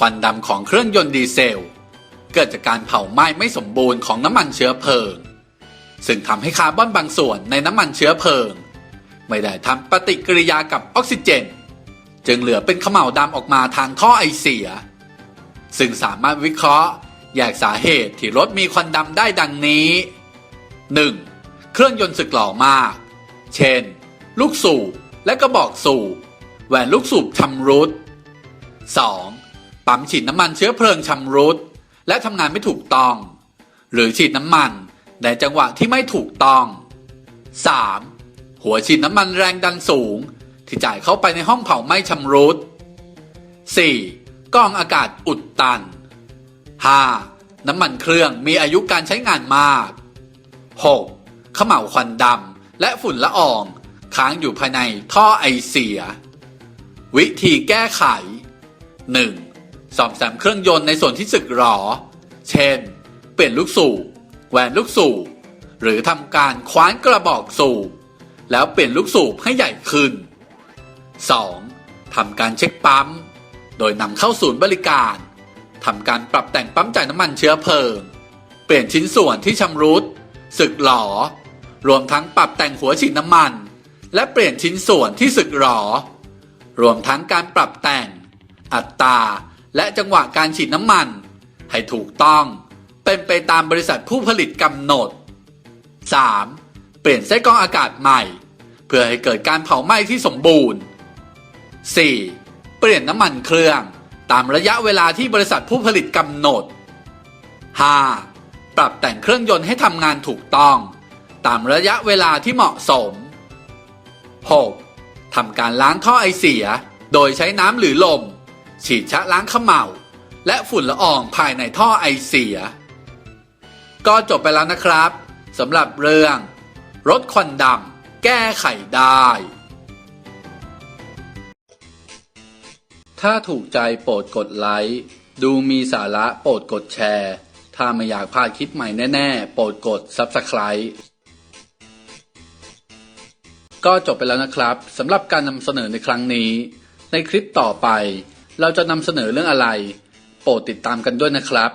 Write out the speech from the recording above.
ควันดำของเครื่องยนต์ดีเซล เกิดจากการเผาไหม้ไม่สมบูรณ์ของน้ำมันเชื้อเพลิง ซึ่งทำให้คาร์บอนบางส่วนในน้ำมันเชื้อเพลิง ไม่ได้ทำปฏิกิริยากับออกซิเจน จึงเหลือเป็นขม่าวดำออกมาทางท่อไอเสีย ซึ่งสามารถวิเคราะห์แยกสาเหตุที่รถมีควันดำได้ดังนี้ 1. เครื่องยนต์สึกหล่อมาก เช่น ลูกสูบและกระบอกสูบแหวนลูกสูบชำรุด 2. ปั๊มฉีดน้ำมันเชื้อเพลิงชำรุดและทำงานไม่ถูกต้อง หรือฉีดน้ำมันในจังหวะที่ไม่ถูกต้อง 3. หัวฉีดน้ำมันแรงดันสูง ที่จ่ายเข้าไปในห้องเผาไหม้ชำรุด 4. กรองอากาศอุดตัน 5. น้ำมันเครื่องมีอายุการใช้งานมาก 6. เขม่าวควันดำและฝุ่นละออง ค้างอยู่ภายในท่อไอเสีย วิธีแก้ไข 1. ซ่อมแซมเครื่องยนต์ในส่วนที่สึกหรอ เช่น เปลี่ยนลูกสูบแหวนลูกสูบหรือทำการคว้านกระบอกสูบแล้วเปลี่ยนลูกสูบให้ใหญ่ขึ้น 2. ทำการเช็คปั๊ม โดยนำเข้าศูนย์บริการทำการปรับแต่งปั๊มจ่ายน้ำมันเชื้อเพลิง เปลี่ยนชิ้นส่วนที่ชำรุดสึกหรอรวมทั้งปรับแต่งหัวฉีดน้ำมัน และเปลี่ยนชิ้นส่วนที่สึกหรอ รวมทั้งการปรับแต่ง อัตรา และจังหวะการฉีดน้ำมัน ให้ถูกต้อง เป็นไปตามบริษัทผู้ผลิตกำหนด 3. เปลี่ยนไส้กรองอากาศใหม่ เพื่อให้เกิดการเผาไหม้ที่สมบูรณ์ 4. เปลี่ยนน้ำมันเครื่องตามระยะเวลาที่บริษัทผู้ผลิตกำหนด 5. ปรับแต่งเครื่องยนต์ให้ทำงานถูกต้อง ตามระยะเวลาที่เหมาะสม 6. ทำการล้างท่อไอเสีย โดยใช้น้ำหรือลม ฉีดชะล้างขม่าและฝุ่นละอองภายในท่อไอเสีย ก็จบไปแล้วนะครับสำหรับเรื่อง รถควันดำแก้ไขได้ ถ้าถูกใจโปรดกดไลค์ ดูมีสาระโปรดกดแชร์ ถ้าไม่อยากพลาดคลิปใหม่แน่ ๆ โปรดกด Subscribe ก็จบไปแล้วนะครับสำหรับการนำเสนอในครั้งนี้ ในคลิปต่อไป เราจะนำเสนอเรื่องอะไร โปรดติดตามกันด้วยนะครับ